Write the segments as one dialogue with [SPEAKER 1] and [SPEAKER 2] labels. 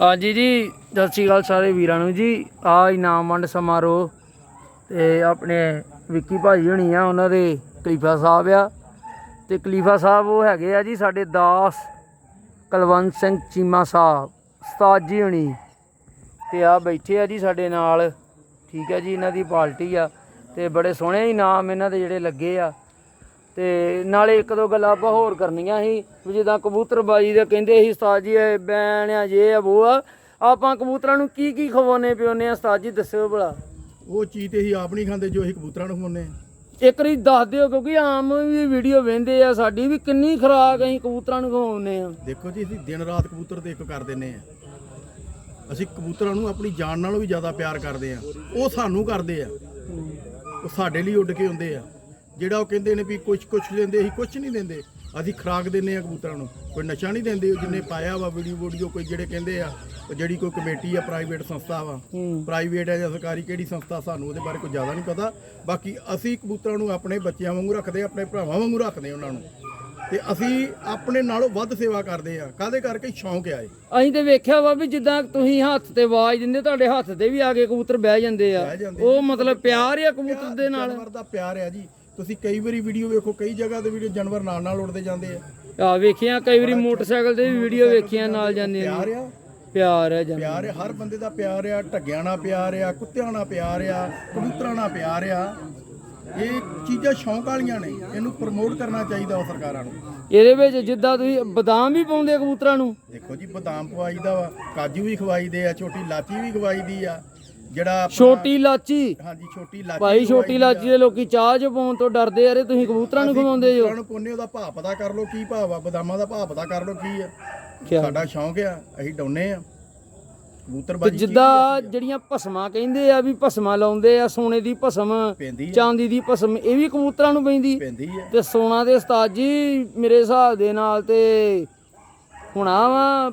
[SPEAKER 1] ਹਾਂਜੀ ਜੀ ਸਤਿ ਸ਼੍ਰੀ ਅਕਾਲ ਸਾਰੇ ਵੀਰਾਂ ਨੂੰ ਜੀ। ਆ ਇਨਾਮ ਵੰਡ ਸਮਾਰੋਹ ਤੇ ਆਪਣੇ ਵਿੱਕੀ ਭਾਜੀ ਹੋਣੀ ਆ, ਉਹਨਾਂ ਦੇ ਕਲੀਫਾ ਸਾਹਿਬ ਆ। ਤੇ ਕਲੀਫਾ ਸਾਹਿਬ ਉਹ ਹੈਗੇ ਆ ਜੀ ਸਾਡੇ ਦਾਸ ਕੁਲਵੰਤ ਸਿੰਘ ਚੀਮਾ ਸਾਹਿਬ, ਉਸਤਾਦ ਜੀ ਹੋਣੀ। ਤੇ ਆ ਬੈਠੇ ਆ ਜੀ ਸਾਡੇ ਨਾਲ, ਠੀਕ ਹੈ ਜੀ, ਇਹਨਾਂ ਦੀ ਪਾਰਟੀ ਆ। ਤੇ ਬੜੇ ਸੋਹਣੇ ਇਨਾਮ ਇਹਨਾਂ ਦੇ ਜਿਹੜੇ ਲੱਗੇ ਆ। ਤੇ ਨਾਲੇ ਇੱਕ ਦੋ ਗੱਲਾਂ ਆਪਾਂ ਹੋਰ ਕਰਨੀਆਂ ਸੀ ਵੀ ਜਿੱਦਾਂ ਕਬੂਤਰਬਾਜੀ ਦੇ ਕਹਿੰਦੇ ਸੀ ਉਸਤਾਦ ਜੀ ਇਹ ਬੈਣ ਆ ਜੇ ਆ ਉਹ ਆ। ਆਪਾਂ ਕਬੂਤਰਾਂ ਨੂੰ ਕੀ ਕੀ ਖਵਾਉਨੇ ਪਿਉਨੇ ਆ ਉਸਤਾਦ ਜੀ ਦੱਸਿਓ ਭਲਾ।
[SPEAKER 2] ਉਹ ਚੀਜ਼ ਤੇ ਅਸੀਂ ਆਪ ਨਹੀਂ ਖਾਂਦੇ ਜੋ ਅਸੀਂ ਕਬੂਤਰਾਂ ਨੂੰ ਖਵਾਉਂਦੇ
[SPEAKER 1] ਇੱਕ ਵਾਰੀ ਦੱਸ ਦਿਓ ਕਿਉਂਕਿ ਆਮ ਵੀ ਵੀਡੀਓ ਵੇਂਦੇ ਆ ਸਾਡੀ ਵੀ ਕਿੰਨੀ ਖਰਾਕ ਅਸੀਂ ਕਬੂਤਰਾਂ ਨੂੰ ਖਵਾਉਨੇ ਆ।
[SPEAKER 2] ਦੇਖੋ ਜੀ ਅਸੀਂ ਦਿਨ ਰਾਤ ਕਬੂਤਰ ਤੇ ਇੱਕ ਕਰ ਦਿੰਨੇ ਆ। ਅਸੀਂ ਕਬੂਤਰਾਂ ਨੂੰ ਆਪਣੀ ਜਾਨ ਨਾਲੋਂ ਵੀ ਜ਼ਿਆਦਾ ਪਿਆਰ ਕਰਦੇ ਆ। ਉਹ ਸਾਨੂੰ ਕਰਦੇ ਆ। ਉਹ ਸਾਡੇ ਲਈ ਉੱਡ ਕੇ ਹੁੰਦੇ ਆ। ਜਿਹੜਾ ਉਹ ਕਹਿੰਦੇ ਨੇ ਵੀ ਕੁਝ ਕੁਝ ਦਿੰਦੇ ਅਸੀਂ ਕੁਝ ਨਹੀਂ ਦਿੰਦੇ। ਅਸੀਂ ਖਰਾਕ ਦਿੰਨੇ ਆ ਕਬੂਤਰਾਂ ਨੂੰ। ਕੋਈ ਨਸ਼ਾ ਨਹੀਂ ਦਿੰਦੇ ਜਿੰਨੇ ਪਾਇਆ ਵਾ ਵੀਡੀਓ ਵੀਡੀਓ ਕੋਈ ਜਿਹੜੇ ਕਹਿੰਦੇ ਆ ਉਹ ਜਿਹੜੀ ਕੋਈ ਕਮੇਟੀ ਆ ਪ੍ਰਾਈਵੇਟ ਸੰਸਥਾ ਵਾ। ਪ੍ਰਾਈਵੇਟ ਹੈ ਜਾਂ ਸਰਕਾਰੀ ਕਿਹੜੀ ਸੰਸਥਾ ਸਾਨੂੰ ਉਹਦੇ ਬਾਰੇ ਕੋਈ ਜ਼ਿਆਦਾ ਨਹੀਂ ਪਤਾ। ਬਾਕੀ ਅਸੀਂ ਕਬੂਤਰਾਂ ਨੂੰ ਆਪਣੇ ਬੱਚਿਆਂ ਵਾਂਗੂ ਰੱਖਦੇ ਆ ਆਪਣੇ ਭਰਾਵਾਂ ਵਾਂਗੂ ਰੱਖਦੇ ਆ ਉਹਨਾਂ ਨੂੰ। ਤੇ ਅਸੀਂ ਆਪਣੇ ਨਾਲੋਂ ਵੱਧ ਸੇਵਾ ਕਰਦੇ ਆ ਕਾਦੇ ਕਰਕੇ? ਸ਼ੌਂਕ ਆ ਇਹ।
[SPEAKER 1] ਅਸੀਂ ਤੇ ਵੇਖਿਆ ਵਾ ਵੀ ਜਿੱਦਾਂ ਤੁਸੀਂ ਹੱਥ ਤੇ ਆਵਾਜ਼ ਦਿੰਦੇ ਤੁਹਾਡੇ ਹੱਥ ਤੇ ਵੀ ਆ ਕੇ ਕਬੂਤਰ ਬਹਿ ਜਾਂਦੇ ਆ। ਉਹ ਮਤਲਬ ਪਿਆਰ ਆ ਕਬੂਤਰ ਦੇ ਨਾਲ।
[SPEAKER 2] ਜਾਨਵਰ ਦਾ ਪਿਆਰ ਆ ਜੀ। ਤੁਸੀਂ ਕਈ ਵਾਰੀ ਵੀਡੀਓ ਵੇਖੋ ਕਈ ਜਗ੍ਹਾ ਤੇ ਵੀਡੀਓ ਜਾਨਵਰ ਨਾਲ ਨਾਲ ਉੜਦੇ ਜਾਂਦੇ ਆ।
[SPEAKER 1] ਆ ਵੇਖਿਆ ਕਈ ਵਾਰੀ ਮੋਟਰਸਾਈਕਲ ਤੇ ਵੀ ਵੀਡੀਓ ਵੇਖੀਆਂ ਨਾਲ ਜਾਂਦੀਆਂ
[SPEAKER 2] ਪਿਆਰ
[SPEAKER 1] ਨੇ
[SPEAKER 2] ਆ?
[SPEAKER 1] ਪਿਆਰ ਹੈ ਜਾਂ
[SPEAKER 2] ਪਿਆਰ ਆ ਹਰ ਬੰਦੇ ਦਾ ਪਿਆਰ ਆ ਢੱਗਿਆਂ ਨਾਲ ਪਿਆਰ ਆ ਕੁੱਤਿਆਂ ਨਾਲ ਪਿਆਰ ਆ ਕਬੂਤਰਾਂ ਨਾਲ ਪਿਆਰ ਆ। ਇਹ ਚੀਜ਼ਾਂ ਸ਼ੌਂਕ ਵਾਲੀਆਂ ਨੇ ਇਹਨੂੰ ਪ੍ਰਮੋਟ ਕਰਨਾ ਚਾਹੀਦਾ ਵਾ ਸਰਕਾਰਾਂ ਨੂੰ।
[SPEAKER 1] ਇਹਦੇ ਵਿੱਚ ਜਿੱਦਾਂ ਤੁਸੀਂ ਬਦਾਮ ਵੀ ਪਾਉਂਦੇ ਆ ਕਬੂਤਰਾਂ ਨੂੰ?
[SPEAKER 2] ਦੇਖੋ ਜੀ ਬਦਾਮ ਪਵਾਈਦਾ ਵਾ ਕਾਜੂ ਵੀ ਖਵਾਈਦੇ ਆ ਛੋਟੀ ਇਲਾਚੀ ਵੀ ਖਵਾਈਦੀ ਆ। ਜਿਹੜਾ ਆਪਣਾ-
[SPEAKER 1] ਛੋਟੀ ਇਲਾਚੀ
[SPEAKER 2] ਹਾਂਜੀ ਛੋਟੀ ਇਲਾਚੀ
[SPEAKER 1] ਭਾਈ ਛੋਟੀ ਇਲਾਚੀ ਦੇ ਲੋਕੀ ਚਾਹ ਚ ਪਾਉਣ ਤੋਂ ਡਰਦੇ ਆ ਰੇ ਤੁਸੀਂ ਕਬੂਤਰਾਂ ਨੂੰ ਖਵਾਉਂਦੇ ਜੋ
[SPEAKER 2] ਨੂੰ ਪੁੰਨੇ ਉਹਦਾ ਭਾਅ ਪਤਾ ਕਰ ਲਓ ਕੀ ਭਾਅ ਆ ਬਦਾਮਾਂ ਦਾ ਭਾਅ ਪਤਾ ਕਰ ਲਓ ਕੀ ਆ।
[SPEAKER 1] ਕਿਆ?
[SPEAKER 2] ਸਾਡਾ ਸ਼ੌਂਕ ਆ ਅਸੀਂ ਡਾਉਨੇ ਆ ਕਬੂਤਰ
[SPEAKER 1] ਤੇ
[SPEAKER 2] ਬਾਜੀ
[SPEAKER 1] ਜਿੱਦਾਂ ਜਿਹੜੀਆਂ ਭਸਮਾਂ ਕਹਿੰਦੇ ਆ ਵੀ ਭਸਮਾਂ ਲਾਉਂਦੇ ਆ ਸੋਨੇ ਦੀ ਭਸਮ
[SPEAKER 2] ਪੈਂਦੀ ਆ।
[SPEAKER 1] ਚਾਂਦੀ ਦੀ ਭਸਮ ਇਹ ਵੀ ਕਬੂਤਰਾਂ ਨੂੰ ਪੈਂਦੀ।
[SPEAKER 2] ਪੈਂਦੀ ਆ।
[SPEAKER 1] ਤੇ ਸੋਨਾ ਦੇ ਉਸਤਾਦ ਜੀ ਮੇਰੇ ਹਿਸਾਬ ਦੇ ਨਾਲ ਤੇ ਹੁਣਾ ਵਾ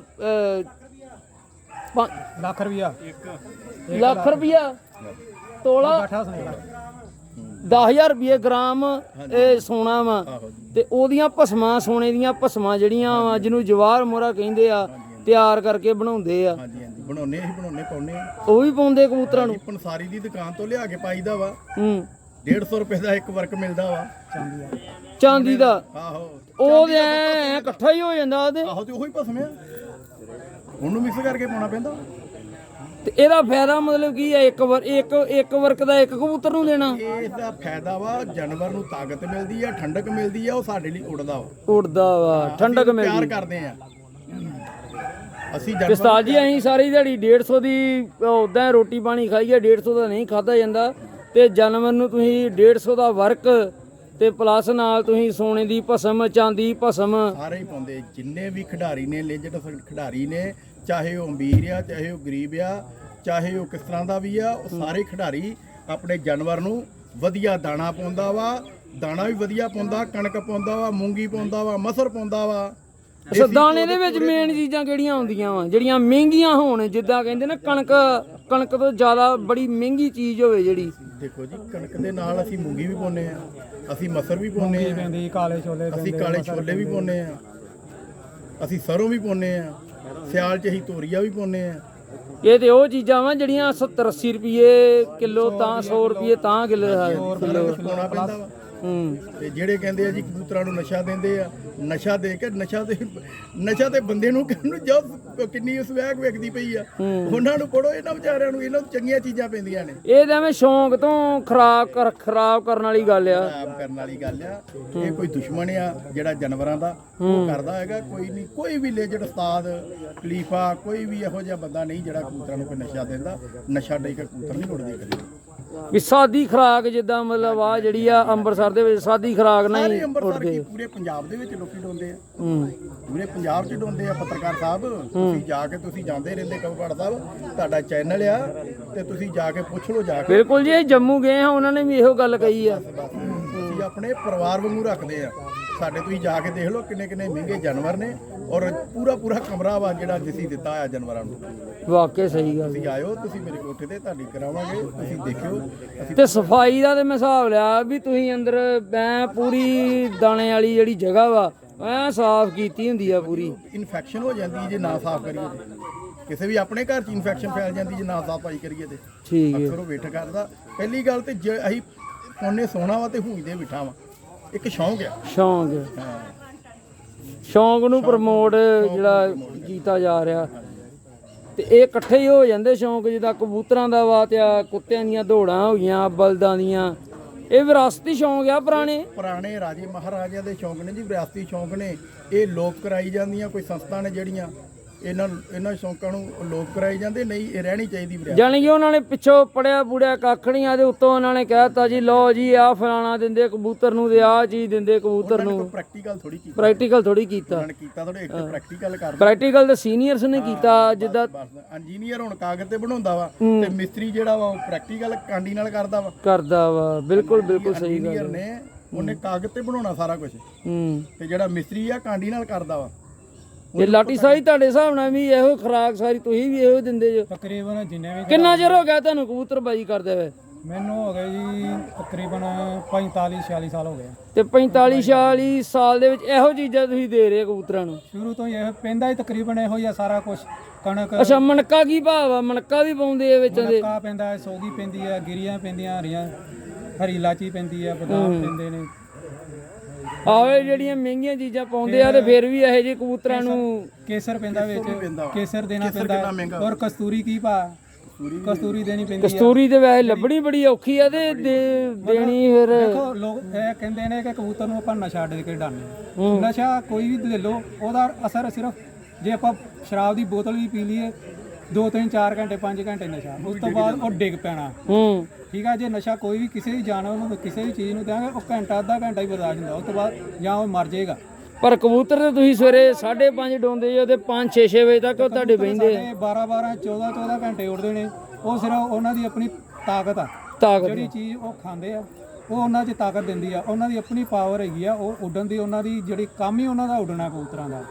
[SPEAKER 3] ਲੱਖ ਰੁਪਿਆ
[SPEAKER 1] ਲੱਖ ਰੁਪਿਆ ਤੋਲਾ। 10000 ਰੁਪਏ ਗ੍ਰਾਮ ਇਹ ਸੋਨਾ ਵਾ। ਤੇ ਉਹਦੀਆਂ ਭਸਮਾਂ ਸੋਨੇ ਦੀਆਂ ਭਸਮਾਂ ਜਿਹੜੀਆਂ ਵਾ ਜਿਹਨੂੰ ਜਵਾਹਰ ਮੋਹਰਾ ਕਹਿੰਦੇ ਆ ਤਿਆਰ ਕਰਕੇ ਬਣਾਉਂਦੇ ਆ।
[SPEAKER 2] ਹਾਂਜੀ ਹਾਂਜੀ। ਬਣਾਉਨੇ ਅਸੀਂ ਬਣਾਉਨੇ ਪਾਉਨੇ ਆ
[SPEAKER 1] ਉਹ ਵੀ ਪਾਉਂਦੇ ਕਬੂਤਰਾਂ ਨੂੰ।
[SPEAKER 2] ਪੰਸਾਰੀ ਦੀ ਦੁਕਾਨ ਤੋਂ ਲਿਆ ਕੇ ਪਾਈਦਾ ਵਾ।
[SPEAKER 1] ਹੂੰ।
[SPEAKER 2] 150 ਰੁਪਏ ਦਾ ਇੱਕ ਵਰਕ ਮਿਲਦਾ ਵਾ।
[SPEAKER 1] ਚਾਂਦੀ ਦਾ?
[SPEAKER 2] ਆਹੋ।
[SPEAKER 1] ਉਹ ਤੇ ਐਂ ਇਕੱਠਾ ਹੀ ਹੋ ਜਾਂਦਾ ਉਹਦੇ।
[SPEAKER 2] ਆਹੋ ਤੇ ਉਹੀ ਭਸਮਿਆ ਉਹਨੂੰ ਮਿਕਸ ਕਰਕੇ ਪਾਉਣਾ ਪੈਂਦਾ?
[SPEAKER 1] ਤੇ ਇਹਦਾ ਫਾਇਦਾ ਮਤਲਬ ਕੀ ਹੈ ਇੱਕ ਵਰ ਇੱਕ ਇੱਕ ਵਰਕ ਦਾ ਇੱਕ ਕਬੂਤਰ ਨੂੰ ਦੇਣਾ?
[SPEAKER 2] ਇਸ ਦਾ ਫਾਇਦਾ ਵਾ ਜਾਨਵਰ ਨੂੰ ਤਾਕਤ ਮਿਲਦੀ ਆ ਠੰਡਕ ਮਿਲਦੀ ਆ ਉਹ ਸਾਡੇ ਲਈ ਉੜਦਾ ਵਾ।
[SPEAKER 1] ਉੜਦਾ ਵਾ ਠੰਡਕ
[SPEAKER 2] ਅਸੀਂ
[SPEAKER 1] ਮਿਲਦੀ।
[SPEAKER 2] ਪਿਆਰ ਕਰਦੇ ਆ। ਅਸੀਂ ਜਾਨਵਰ
[SPEAKER 1] ਜੀ ਅਸੀਂ ਸਾਰੀ ਦਿਹਾੜੀ 150 ਦੀ ਉਦਾਂ ਰੋਟੀ ਪਾਣੀ ਖਾਈਏ 150 ਦਾ ਨਹੀਂ ਖਾਦਾ ਜਾਂਦਾ। ਤੇ ਜਾਨਵਰ ਨੂੰ ਤੁਸੀਂ 150 ਦਾ ਵਰਕ ਤੇ ਪਲੱਸ ਨਾਲ ਤੁਸੀਂ ਸੋਨੇ ਦੀ ਭਸਮ ਚਾਂਦੀ ਭਸਮ।
[SPEAKER 2] ਸਾਰੇ ਹੀ ਪਾਉਂਦੇ ਜਿੰਨੇ ਵੀ ਖਿਡਾਰੀ ਨੇ ਲੇਜੈਂਡ ਖਿਡਾਰੀ ਨੇ ਚਾਹੇ ਉਹ ਅਮੀਰ ਆ ਚਾਹੇ ਉਹ ਗਰੀਬ ਆ ਚਾਹੇ ਉਹ ਕਿਸ ਤਰ੍ਹਾਂ ਦਾ ਵੀ ਆ ਉਹ ਸਾਰੇ ਖਿਡਾਰੀ ਆਪਣੇ ਜਾਨਵਰ ਨੂੰ ਵਧੀਆ ਦਾਣਾ ਪਾਉਂਦਾ ਵਾ ਦਾਣਾ ਵੀ ਵਧੀਆ ਪਾਉਂਦਾ ਕਣਕ ਪਾਉਂਦਾ ਵਾ ਮੂੰਗੀ ਪਾਉਂਦਾ ਵਾ ਮਸਰ ਪਾਉਂਦਾ ਵਾ।
[SPEAKER 1] ਅੱਛਾ ਦਾਣੇ ਦੇ ਵਿੱਚ ਮੇਨ ਚੀਜ਼ਾਂ ਕਿਹੜੀਆਂ ਹੁੰਦੀਆਂ ਵਾ? ਜਿਹੜੀਆਂ ਮਹਿੰਗੀਆਂ ਹੋਣ ਜਿੱਦਾਂ ਕਹਿੰਦੇ ਨਾ ਕਣਕ ਕਣਕ ਤੋਂ ਜ਼ਿਆਦਾ ਬੜੀ ਮਹਿੰਗੀ ਚੀਜ਼ ਹੋਵੇ ਜਿਹੜੀ।
[SPEAKER 2] ਦੇਖੋ ਜੀ ਕਣਕ ਦੇ ਨਾਲ ਅਸੀਂ ਮੂੰਗੀ ਵੀ ਪਾਉਂਦੇ ਆ ਅਸੀਂ ਮਸਰ ਵੀ ਪਾਉਂਦੇ ਆ
[SPEAKER 3] ਪੈਂਦੀ ਕਾਲੇ ਛੋਲੇ
[SPEAKER 2] ਅਸੀਂ ਕਾਲੇ ਛੋਲੇ ਵੀ ਪਾਉਂਦੇ ਆ ਅਸੀਂ ਸਰੋਂ ਵੀ ਪਾਉਂਦੇ ਆ। ਸਿਆਲ 'ਚ ਅਸੀਂ ਤੋਰੀਆ ਵੀ ਪਾਉਂਦੇ ਆ
[SPEAKER 1] ਇਹ ਤੇ ਉਹ ਚੀਜ਼ਾਂ ਵਾ ਜਿਹੜੀਆਂ 70 80 ਰੁਪਏ ਕਿਲੋ ਤਾਂ 100 ਰੁਪਏ ਤਾਂ ਕਿਲੋ
[SPEAKER 2] ਕੁਝ ਪਾਉਣਾ ਪੈਂਦਾ ਵਾ। ਤੇ ਜਿਹੜੇ ਕਹਿੰਦੇ ਆ ਜੀ ਕਬੂਤਰਾਂ ਨੂੰ ਨਸ਼ਾ ਦਿੰਦੇ ਆ ਨਸ਼ਾ ਦੇ ਕੇ ਨਸ਼ਾ ਤੇ ਨਸ਼ਾ ਤੇ ਬੰਦੇ ਨੂੰ ਕਿੰਨੂੰ ਜੋ ਕਿੰਨੀ ਸਵੈਗ ਵੇਖਦੀ ਪਈ ਆ। ਉਹਨਾਂ ਨੂੰ ਪੜੋ ਇਹਨਾਂ ਵਿਚਾਰਿਆਂ ਨੂੰ ਇਹਨਾਂ ਨੂੰ ਚੰਗੀਆਂ ਚੀਜ਼ਾਂ ਪੈਂਦੀਆਂ ਨੇ।
[SPEAKER 1] ਇਹ ਤਾਂ ਐਵੇਂ ਸ਼ੌਂਕ ਤੋਂ ਖਰਾਬ ਖਰਾਬ ਕਰਨ ਵਾਲੀ ਗੱਲ ਆ।
[SPEAKER 2] ਖਰਾਬ ਕਰਨ ਵਾਲੀ ਗੱਲ ਆ। ਇਹ ਕੋਈ ਦੁਸ਼ਮਣ ਆ ਜਿਹੜਾ ਜਾਨਵਰਾਂ ਦਾ ਉਹ ਕਰਦਾ ਹੈਗਾ ਕੋਈ ਨਹੀਂ ਕੋਈ ਵੀ ਲੇਜਡ ਉਸਤਾਦ ਖਲੀਫਾ ਕੋਈ ਵੀ ਇਹੋ ਜਿਹਾ ਬੰਦਾ ਨਹੀਂ ਜਿਹੜਾ ਕਬੂਤਰਾਂ ਨੂੰ ਕੋਈ ਨਸ਼ਾ ਦਿੰਦਾ ਨਸ਼ਾ ਦੇ ਕੇ ਕਬੂਤਰ ਨਹੀਂ ਉੜਦੇ ਕਦੇ।
[SPEAKER 1] ਵੀ ਸਾਦੀ ਖਰਾਕ ਜਿੱਦਾਂ ਮਤਲਬ ਆ ਜਿਹੜੀ ਆ ਅੰਮ੍ਰਿਤਸਰ ਦੇ ਵਿੱਚ ਸਾਦੀ ਖਰਾਕ ਨਹੀਂ
[SPEAKER 2] ਅੰਮ੍ਰਿਤਸਰ ਕੀ ਪੂਰੇ ਪੰਜਾਬ ਦੇ ਵਿੱਚ ਲੋਕੀ ਡੋਂਦੇ ਆ।
[SPEAKER 1] ਹੂੰ।
[SPEAKER 2] ਪੂਰੇ ਪੰਜਾਬ 'ਚ ਡੋਂਦੇ ਆ ਪੱਤਰਕਾਰ ਸਾਹਿਬ। ਤੁਸੀਂ ਜਾ ਕੇ ਤੁਸੀਂ ਜਾਂਦੇ ਰਹਿੰਦੇ ਕਬੂਤਰ ਸਾਹਿਬ। ਤੁਹਾਡਾ ਚੈਨਲ ਆ ਤੇ ਤੁਸੀਂ ਜਾ ਕੇ ਪੁੱਛ ਲਓ ਜਾ ਕੇ
[SPEAKER 1] ਬਿਲਕੁਲ ਜੀ ਇਹ ਜੰਮੂ ਗਏ ਆ ਉਹਨਾਂ ਨੇ ਵੀ ਇਹੋ ਗੱਲ ਕਹੀ ਆ।
[SPEAKER 2] ਅਸੀਂ ਆਪਣੇ ਪਰਿਵਾਰ ਵਾਂਗੂ ਰੱਖਦੇ ਆ। ਸਾਡੇ ਤੁਸੀਂ ਜਾ ਕੇ ਦੇਖ ਲਓ ਕਿੰਨੇ ਕਿੰਨੇ ਮਹਿੰਗੇ ਜਾਨਵਰ ਨੇ ਔਰ ਪੂਰਾ ਪੂਰਾ ਕਮਰਾ ਵਾ ਜਿਹੜਾ ਜਿਸੀ ਦਿੱਤਾ ਆ ਜਾਨਵਰਾਂ ਨੂੰ।
[SPEAKER 1] ਵਾਕਿਆ ਸਹੀ ਗੱਲ
[SPEAKER 2] ਤੁਸੀਂ ਆਇਓ ਤੁਸੀਂ ਮੇਰੇ ਕੋਠੇ ਤੇ ਤੁਹਾਡੀ ਕਰਾਵਾਂਗੇ ਤੁਸੀਂ ਦੇਖਿਓ। ਅਸੀਂ
[SPEAKER 1] ਤੇ ਸਫ਼ਾਈ ਦਾ ਤੇ ਮੈਂ ਹਿਸਾਬ ਲਿਆ ਵੀ ਤੁਸੀਂ ਅੰਦਰ ਮੈਂ ਪੂਰੀ ਦਾਣੇ ਵਾਲੀ ਜਿਹੜੀ ਜਗ੍ਹਾ ਵਾ ਐ ਸਾਫ਼ ਕੀਤੀ ਹੁੰਦੀ ਆ ਪੂਰੀ।
[SPEAKER 2] ਇਨਫੈਕਸ਼ਨ ਹੋ ਜਾਂਦੀ ਜੇ ਨਾ ਸਾਫ਼ ਕਰੀਏ ਤੇ। ਕਿਸੇ ਵੀ ਆਪਣੇ ਘਰ 'ਚ ਇਨਫੈਕਸ਼ਨ ਫੈਲ ਜਾਂਦੀ ਜੇ ਨਾ ਸਫ਼ਾਈ ਕਰੀਏ ਤੇ।
[SPEAKER 1] ਠੀਕ ਹੈ।
[SPEAKER 2] ਅਕਸਰ ਉਹ ਵੇਟ ਕਰਦਾ। ਪਹਿਲੀ ਗੱਲ ਤੇ ਜੇ ਅਸੀਂ ਉਹਨੇ ਸੋਣਾ ਵਾ ਤੇ ਹੂਈ ਦੇ ਬਿਠਾ ਵਾ। ਇੱਕ ਸ਼ੌਂਕ ਆ
[SPEAKER 1] ਸ਼ੌਂਕ
[SPEAKER 2] ਹਾਂ।
[SPEAKER 1] ਸ਼ੌਂਕ ਨੂੰ ਪ੍ਰਮੋਟ ਜਿਹੜਾ ਕੀਤਾ ਜਾ ਰਿਹਾ। ਤੇ ਇਹ ਇਕੱਠੇ ਹੀ ਹੋ ਜਾਂਦੇ ਸ਼ੌਂਕ ਜਿੱਦਾਂ ਕਬੂਤਰਾਂ ਦਾ ਵਾ ਤੇ ਆਹ ਕੁੱਤਿਆਂ ਦੀਆਂ ਦੌੜਾਂ ਹੋਈਆਂ ਬਲਦਾਂ ਦੀਆਂ। ਇਹ ਵਿਰਾਸਤੀ ਸ਼ੌਂਕ ਆ ਪੁਰਾਣੇ?
[SPEAKER 2] ਪੁਰਾਣੇ ਰਾਜੇ ਮਹਾਰਾਜਿਆਂ ਦੇ ਸ਼ੌਂਕ ਨੇ ਜੀ ਵਿਰਾਸਤੀ ਸ਼ੌਂਕ ਨੇ। ਇਹ ਲੋਕ ਕਰਾਈ ਜਾਂਦੀਆਂ ਕੋਈ ਸੰਸਥਾ ਨੇ ਜਿਹੜੀਆਂ ਇਹਨਾਂ ਇਹਨਾਂ ਸ਼ੌਂਕਾਂ ਨੂੰ ਲੋਕ ਕਰਾਈ ਜਾਂਦੇ ਨਹੀਂ ਇਹ ਰਹਿਣੀ ਚਾਹੀਦੀ ਵਿਰਾਸਤ
[SPEAKER 1] ਜਾਣੀ ਕਿ ਉਹਨਾਂ ਨੇ ਪਿੱਛੋਂ ਪੜਿਆ ਬੁੜਿਆ ਕੱਖ ਨਹੀਂ ਆ ਦੇ ਉੱਤੋਂ ਉਹਨਾਂ ਨੇ ਕਹਿਤਾ ਜੀ ਲਓ ਜੀ ਆ ਫਲਾਣਾ ਦਿੰਦੇ ਕਬੂਤਰ ਨੂੰ ਤੇ ਆ ਚੀਜ਼ ਦਿੰਦੇ ਕਬੂਤਰ ਨੂੰ
[SPEAKER 2] ਪ੍ਰੈਕਟੀਕਲ ਥੋੜੀ ਕੀਤਾ।
[SPEAKER 1] ਪ੍ਰੈਕਟੀਕਲ ਥੋੜੀ ਕੀਤਾ।
[SPEAKER 2] ਉਹਨਾਂ ਨੇ ਕੀਤਾ ਥੋੜੇ ਇੱਕ ਪ੍ਰੈਕਟੀਕਲ ਕਰ
[SPEAKER 1] ਪ੍ਰੈਕਟੀਕਲ ਤੇ ਸੀਨੀਅਰਸ ਨੇ ਕੀਤਾ ਜਿੱਦਾਂ
[SPEAKER 2] ਇੰਜੀਨੀਅਰ ਹੁਣ ਕਾਗਜ਼ ਤੇ ਬਣਾਉਂਦਾ ਵਾ ਤੇ ਮਿਸਤਰੀ ਜਿਹੜਾ ਵਾ ਉਹ ਪ੍ਰੈਕਟੀਕਲ ਕਾਂਡੀ ਨਾਲ ਕਰਦਾ ਵਾ।
[SPEAKER 1] ਕਰਦਾ ਵਾ ਬਿਲਕੁਲ ਬਿਲਕੁਲ ਸਹੀ ਗੱਲ
[SPEAKER 2] ਨੇ ਉਹਨੇ ਕਾਗਜ਼ ਤੇ ਬਣਾਉਣਾ ਸਾਰਾ ਕੁਝ
[SPEAKER 1] ਹੂੰ।
[SPEAKER 2] ਤੇ ਜਿਹੜਾ ਮਿਸਤਰੀ ਆ ਕਾਂਡੀ ਨਾਲ ਕਰਦਾ ਵਾ।
[SPEAKER 1] ਇਹ ਲਾਟੀ ਸਾਈ ਤੁਹਾਡੇ ਹਿਸਾਬ ਨਾਲ ਵੀ ਇਹੋ ਖਰਾਕ ਸਾਰੀ ਤੁਸੀਂ ਵੀ ਇਹੋ ਦਿੰਦੇ ਜੋ।
[SPEAKER 3] ਤਕਰੀਬਨ ਜਿੰਨੇ ਵੀ
[SPEAKER 1] ਕਿੰਨਾ ਚਿਰ ਹੋ ਗਿਆ ਤੁਹਾਨੂੰ ਕਬੂਤਰਬਾਜੀ ਕਰਦੇ ਹੋਏ?
[SPEAKER 3] ਮੈਨੂੰ ਹੋ ਗਏ ਜੀ ਤਕਰੀਬਨ 45 46 ਸਾਲ ਹੋ ਗਏ। ਆ।
[SPEAKER 1] ਤੇ 45 46 ਸਾਲ ਦੇ ਵਿੱਚ ਇਹੋ ਚੀਜ਼ਾਂ ਤੁਸੀਂ ਦੇ ਰਹੇ ਕਬੂਤਰਾਂ ਨੂੰ?
[SPEAKER 3] ਸ਼ੁਰੂ ਤੋਂ ਹੀ ਇਹ ਪੈਂਦਾ ਹੀ ਤਕਰੀਬਨ ਇਹੋ ਹੀ ਆ ਸਾਰਾ ਕੁਝ ਕਣਕ
[SPEAKER 1] ਅੱਛਾ ਮਣਕਾ ਕੀ ਭਾਵ ਆ ਮਣਕਾ ਵੀ ਪਾਉਂਦੇ ਆ ਵਿੱਚ ਦੇ
[SPEAKER 3] ਕਾ ਪੈਂਦਾ ਸੋਗੀ ਪੈਂਦੀ ਹੈ ਗਿਰੀਆਂ ਪੈਂਦੀਆਂ ਹਰੀਆਂ ਹਰੀ ਇਲਾਚੀ ਪੈਂਦੀ ਹੈ ਬਦਾਮ ਪੈਂਦੇ ਨੇ।
[SPEAKER 1] ਆਵੇ ਜਿਹੜੀਆਂ ਮਹਿੰਗੀਆਂ ਚੀਜ਼ਾਂ ਪਾਉਂਦੇ ਆ ਤੇ ਫਿਰ ਵੀ ਇਹੋ ਜਿਹੇ ਕਬੂਤਰਾਂ ਨੂੰ
[SPEAKER 3] ਕੇਸਰ ਪੈਂਦਾ ਵਿੱਚ। ਕੇਸਰ ਦੇਣਾ ਪੈਂਦਾ। ਔਰ ਕਸਤੂਰੀ ਕੀ ਭਾ? ਕਸਤੂਰੀ ਦੇਣੀ ਪੈਂਦੀ ਹੈ
[SPEAKER 1] ਕਸਤੂਰੀ ਤੇ ਵੈਸੇ ਲੱਭਣੀ ਬੜੀ ਔਖੀ ਆ ਤੇ ਦੇ- ਦੇਣੀ ਫਿਰ
[SPEAKER 3] ਦੇਖੋ ਲੋਕ ਇਹ ਕਹਿੰਦੇ ਨੇ ਕਿ ਕਬੂਤਰ ਨੂੰ ਆਪਾਂ ਨਸ਼ਾ ਦੇ ਕੇ ਡਾਨੇ ਨਸ਼ਾ ਕੋਈ ਵੀ ਲੈ ਲਓ ਉਹਦਾ ਅਸਰ ਸਿਰਫ ਜੇ ਆਪਾਂ ਸ਼ਰਾਬ ਦੀ ਬੋਤਲ ਵੀ ਪੀ ਲਈਏ 2 3 4 ਘੰਟੇ 5 ਘੰਟੇ ਨਸ਼ਾ। ਉਸ ਤੋਂ ਬਾਅਦ ਉਹ ਡਿੱਗ ਪੈਣਾ।
[SPEAKER 1] ਹੂੰ।
[SPEAKER 3] ਠੀਕ ਆ ਜੇ ਨਸ਼ਾ ਕੋਈ ਵੀ ਕਿਸੇ ਵੀ ਜਾਨਵਰ ਨੂੰ ਕਿਸੇ ਵੀ ਚੀਜ਼ ਨੂੰ ਦਿਆਂਗੇ ਉਹ ਘੰਟਾ ਅੱਧਾ ਘੰਟਾ ਹੀ ਬਰਦਾਸ਼ਤ ਹੁੰਦਾ। ਉਸ ਤੋਂ ਬਾਅਦ ਜਾਂ ਉਹ ਮਰ ਜਾਏਗਾ।
[SPEAKER 1] ਪਰ ਕਬੂਤਰ ਤੇ ਤੁਸੀਂ ਸਵੇਰੇ 5:30 ਡੋਂਦੇ ਜੋ ਤੇ 5 6 6 ਵਜੇ ਤੱਕ ਉਹ ਤੁਹਾਡੇ।
[SPEAKER 3] ਸਾਡੇ 12 12 14 14 ਘੰਟੇ ਉੱਡਦੇ ਨੇ। ਉਹ ਸਿਰਫ ਉਹਨਾਂ ਦੀ ਆਪਣੀ ਤਾਕਤ ਆ।
[SPEAKER 1] ਤਾਕਤ
[SPEAKER 3] ਜਿਹੜੀ ਚੀਜ਼ ਉਹ ਖਾਂਦੇ ਆ ਉਹ ਉਹਨਾਂ 'ਚ ਤਾਕਤ ਦਿੰਦੀ ਆ। ਉਹਨਾਂ ਦੀ ਆਪਣੀ ਪਾਵਰ ਹੈਗੀ ਆ ਉਹ ਉੱਡਣ ਦੀ ਉਹਨਾਂ ਦੀ ਜਿਹੜੀ ਕੰਮ ਹੀ ਉਹਨਾਂ ਦਾ ਉੱਡਣਾ ਕਬੂਤਰਾਂ ਦਾ।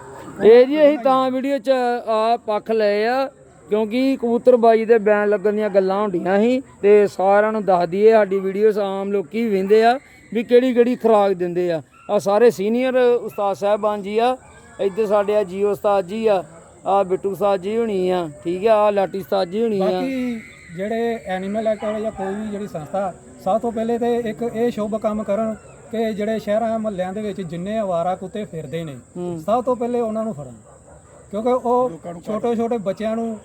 [SPEAKER 1] ਇਹ ਜੀ ਅਸੀਂ ਤਾਂ ਵੀਡੀਓ ਚ ਆ ਪੱਖ ਲਏ ਆ। ਕਿਉਂਕਿ ਕਬੂਤਰਬਾਜੀ ਦੇ ਬੈਨ ਲੱਗਣ ਦੀਆਂ ਗੱਲਾਂ ਹੁੰਦੀਆਂ ਸੀ ਤੇ ਸਾਰਿਆਂ ਨੂੰ ਦੱਸ ਦਈਏ ਸਾਡੀ ਵੀਡੀਓਸ ਆਮ ਲੋਕੀ ਵੇਂਦੇ ਆ ਵੀ ਕਿਹੜੀ ਕਿਹੜੀ ਖੁਰਾਕ ਦਿੰਦੇ ਆ। ਆ ਸਾਰੇ ਸੀਨੀਅਰ ਉਸਤਾਦ ਸਾਹਿਬਾਨ ਜੀ ਆ ਇੱਧਰ ਸਾਡੇ ਆ ਜੀਓ ਉਸਤਾਦ ਜੀ ਆ ਆ ਬਿੱਟੂ ਉਸਤਾਦ ਜੀ ਹੁਣੀ ਆ ਠੀਕ ਆ ਆ ਲਾਟੀ ਉਸਤਾਦ ਜੀ ਹੁਣੀ ਆ।
[SPEAKER 3] ਬਾਕੀ ਜਿਹੜੇ ਐਨੀਮਲ ਐਕਟਰ ਜਾਂ ਕੋਈ ਵੀ ਜਿਹੜੀ ਸੰਸਥਾ ਸਭ ਤੋਂ ਪਹਿਲੇ ਤੇ ਇੱਕ ਇਹ ਸ਼ੁਭ ਕੰਮ ਕਰਨ ਕਿ ਜਿਹੜੇ ਸ਼ਹਿਰਾਂ ਮਹੱਲਿਆਂ ਦੇ ਵਿੱਚ ਜਿੰਨੇ ਆਵਾਰਾ ਕੁੱਤੇ ਫਿਰਦੇ ਨੇ। ਸਭ ਤੋਂ ਪਹਿਲੇ ਉਹਨਾਂ ਨੂੰ ਫੜਨ। ਕਿਉਂਕਿ ਉਹ ਛੋਟੇ ਛੋਟੇ ਬੱਚਿਆਂ ਨੂੰ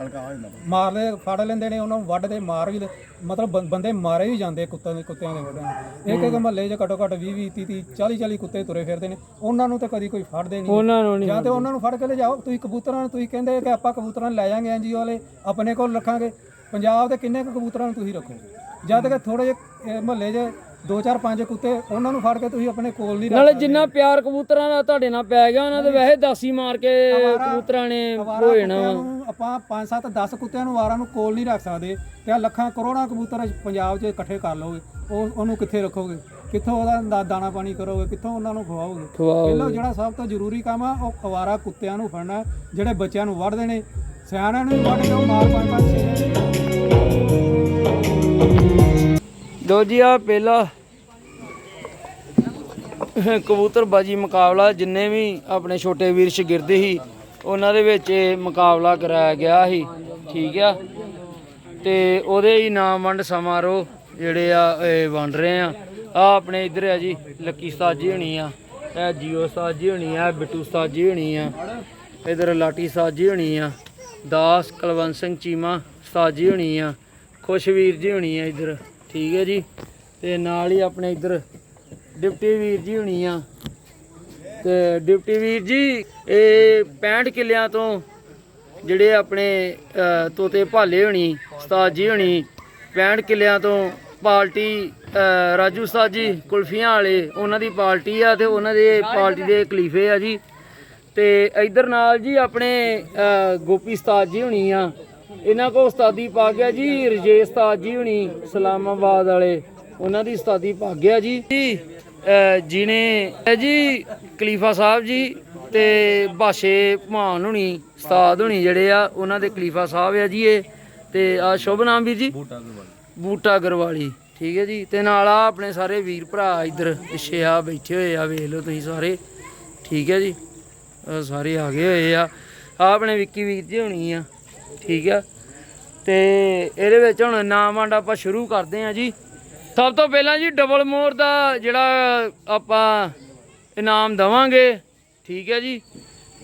[SPEAKER 2] ਹਲਕਾ ਹੋ ਜਾਂਦਾ
[SPEAKER 3] ਮਾਰਦੇ ਫੜ ਲੈਂਦੇ ਨੇ ਉਹਨਾਂ ਨੂੰ ਵੱਢਦੇ ਮਾਰ ਵੀ ਲੈ- ਮਤਲਬ ਬੰ- ਬੰਦੇ ਮਾਰੇ ਵੀ ਜਾਂਦੇ ਕੁੱਤਿਆਂ ਦੇ ਕੁੱਤਿਆਂ ਦੇ ਵੱਢਣ ਇੱਕ ਇੱਕ ਮਹੱਲੇ 'ਚ ਘੱਟੋ ਘੱਟ 20 20 30 40 40 ਕੁੱਤੇ ਤੁਰੇ ਫਿਰਦੇ ਨੇ। ਉਹਨਾਂ ਨੂੰ ਤਾਂ ਕਦੀ ਕੋਈ ਫੜਦੇ ਨਹੀਂ।
[SPEAKER 1] ਉਹਨਾਂ ਨੂੰ ਨਹੀਂ
[SPEAKER 3] ਜਾਂ ਤੇ ਉਹਨਾਂ ਨੂੰ ਫੜ ਕੇ ਲੈ ਜਾਓ ਤੁਸੀਂ ਕਬੂਤਰਾਂ ਨੂੰ ਤੁਸੀਂ ਕਹਿੰਦੇ ਕਿ ਆਪਾਂ ਕਬੂਤਰਾਂ ਨੂੰ ਲੈ ਜਾਾਂਗੇ ਐਨਜੀਓ ਵਾਲੇ ਆਪਣੇ ਕੋਲ ਰੱਖਾਂਗੇ। ਪੰਜਾਬ ਦੇ ਕਿੰਨੇ ਕੁ ਕਬੂਤਰਾਂ ਨੂੰ ਤੁਸੀਂ ਰੱਖੋਗੇ? ਜਦ ਕਿ ਥੋੜੇ ਜਿਹੇ ਮਹੱਲੇ 'ਚ ਦੋ ਚਾਰ ਪੰਜ ਕੁੱਤੇ ਉਹਨਾਂ ਨੂੰ ਫੜ ਕੇ ਤੁਸੀਂ ਆਪਣੇ ਕੋਲ ਨਹੀਂ
[SPEAKER 1] ਨਾਲੇ ਜਿੰਨਾ ਪਿਆਰ ਕਬੂਤਰਾਂ ਦਾ ਤੁਹਾਡੇ ਨਾਲ ਪੈ ਗਿਆ ਉਹਨਾਂ ਦੇ ਵੈਸੇ ਦਾਸੀ ਮਾਰ ਕੇ ਕਬੂਤਰਾਂ ਨੇ ਹੋ ਜਾਣਾ
[SPEAKER 3] ਆਪਾਂ 5 7 10 ਕੁੱਤਿਆਂ ਨੂੰ ਵਾਰਾਂ ਨੂੰ ਕੋਲ ਨਹੀਂ ਰੱਖ ਸਕਦੇ ਤੇ ਆਹ ਲੱਖਾਂ ਕਰੋੜਾਂ ਕਬੂਤਰ ਪੰਜਾਬ 'ਚ ਇਕੱਠੇ ਕਰ ਲਓਗੇ। ਉਹ ਉਹਨੂੰ ਕਿੱਥੇ ਰੱਖੋਗੇ? ਕਿੱਥੋਂ ਉਹਦਾ ਦਾਣਾ ਪਾਣੀ ਕਰੋਗੇ? ਕਿੱਥੋਂ ਉਹਨਾਂ ਨੂੰ ਖਵਾਓਗੇ?
[SPEAKER 1] ਖਵਾਓ
[SPEAKER 3] ਪਹਿਲਾਂ ਜਿਹੜਾ ਸਭ ਤੋਂ ਜ਼ਰੂਰੀ ਕੰਮ ਆ ਉਹ ਅਵਾਰਾ ਕੁੱਤਿਆਂ ਨੂੰ ਫੜਨਾ ਜਿਹੜੇ ਬੱਚਿਆਂ ਨੂੰ ਵੱਢਦੇ ਨੇ ਸਿਆਣਿਆਂ ਨੂੰ ਵੱਢ ਕੇ ਉਹ ਮਾਰ ਪੰਜ ਪੰਜ ਛੇ
[SPEAKER 1] ਲੋ ਜੀ ਆ ਪਹਿਲਾ ਕਬੂਤਰਬਾਜੀ ਮੁਕਾਬਲਾ, ਜਿੰਨੇ ਵੀ ਆਪਣੇ ਛੋਟੇ ਵੀਰ ਸ਼ਗਿਰਦੇ ਸੀ, ਉਹਨਾਂ ਦੇ ਵਿੱਚ ਇਹ ਮੁਕਾਬਲਾ ਕਰਾਇਆ ਗਿਆ ਸੀ, ਠੀਕ ਆ? ਤੇ ਉਹਦੇ ਹੀ ਨਾਮ ਵੰਡ ਸਮਾਰੋਹ ਜਿਹੜੇ ਆ, ਇਹ ਵੰਡ ਰਹੇ ਆ। ਆ ਆਪਣੇ ਇੱਧਰ ਆ ਜੀ, ਲੱਕੀ ਉਸਤਾਦ ਜੀ ਹੋਣੀ ਆ, ਇਹ ਜੀਓ ਉਸਤਾਦ ਜੀ ਹੋਣੀ ਆ, ਬਿੱਟੂ ਉਸਤਾਦ ਜੀ ਹੋਣੀ ਆ, ਇਧਰ ਲਾਟੀ ਉਸਤਾਦ ਜੀ ਹੋਣੀ ਆ, ਦਾਸ ਕੁਲਵੰਤ ਸਿੰਘ ਚੀਮਾ ਉਸਤਾਦ ਜੀ ਹੋਣੀ ਆ, ਖੁਸ਼ਵੀਰ ਜੀ ਹੋਣੀ ਆ ਇੱਧਰ। ਠੀਕ ਹੈ ਜੀ। ਤੇ ਨਾਲ ਹੀ ਆਪਣੇ ਇੱਧਰ ਡਿਪਟੀ ਵੀਰ ਜੀ ਹੋਣੀ ਆ। ਤੇ ਡਿਪਟੀ ਵੀਰ ਜੀ, ਇਹ 65 ਕਿੱਲਿਆਂ ਤੋਂ ਜਿਹੜੇ ਆਪਣੇ ਤੋਤੇ ਭਾਲੇ ਹੋਣੀ, ਉਸਤਾਦ ਜੀ ਹੋਣੀ 65 ਕਿੱਲਿਆਂ ਤੋਂ ਪਾਰਟੀ ਰਾਜੂ ਉਸਤਾਦ ਜੀ, ਕੁਲਫੀਆਂ ਵਾਲੇ, ਉਹਨਾਂ ਦੀ ਪਾਰਟੀ ਆ ਤੇ ਉਹਨਾਂ ਦੇ ਪਾਰਟੀ ਦੇ ਕਲੀਫੇ ਆ ਜੀ। ਤੇ ਇਧਰ ਨਾਲ ਜੀ ਆਪਣੇ ਗੋਪੀ ਉਸਤਾਦ ਜੀ ਹੋਣੀ ਆ। ਇਹਨਾਂ ਕੋ ਉਸਤਾਦੀ ਪਾ ਗਿਆ ਜੀ ਰਜੇ ਉਸਤਾਦ ਜੀ ਹੋਣੀ ਇਸਲਾਮਾਬਾਦ ਵਾਲੇ। ਉਹਨਾਂ ਦੀ ਉਸਤਾਦੀ ਪਾ ਗਿਆ ਜੀ। ਜਿਨੇ ਜੀ ਖਲੀਫਾ ਸਾਹਿਬ ਜੀ ਤੇ ਬਾਸ਼ੇ ਭਾਨ ਹੁਣੀ ਉਸਤਾਦ ਹੁਣੀ ਜਿਹੜੇ ਆ ਉਹਨਾਂ ਦੇ ਖਲੀਫਾ ਸਾਹਿਬ ਆ ਜੀ ਇਹ। ਤੇ ਆ ਸ਼ੁਭ ਨਾਮ ਵੀਰ ਜੀ? ਬੂਟਾ ਗਰਵਾਲੀ ਬੂਟਾ ਗਰਵਾਲੀ ਠੀਕ ਹੈ ਜੀ। ਤੇ ਨਾਲ ਆ ਆਪਣੇ ਸਾਰੇ ਵੀਰ ਭਰਾ ਇੱਧਰ ਪਿੱਛੇ ਆ ਬੈਠੇ ਹੋਏ ਆ ਵੇਖ ਲਓ ਤੁਸੀਂ ਸਾਰੇ। ਠੀਕ ਹੈ ਜੀ। ਸਾਰੇ ਆ ਗਏ ਹੋਏ ਆ। ਆਹ ਆਪਣੇ ਵਿੱਕੀ ਵੀਰ ਜੀ ਹੋਣੀ ਆ। ਠੀਕ ਆ? ਤੇ ਇਹਦੇ ਵਿੱਚ ਹੁਣ ਨਾਮ ਵੰਡ ਆਪਾਂ ਸ਼ੁਰੂ ਕਰਦੇ ਆ ਜੀ। ਸਭ ਤੋਂ ਪਹਿਲਾਂ ਜੀ ਡਬਲ ਮੋਰ ਦਾ ਜਿਹੜਾ ਆਪਾਂ ਇਨਾਮ ਦਵਾਂਗੇ, ਠੀਕ ਹੈ ਜੀ?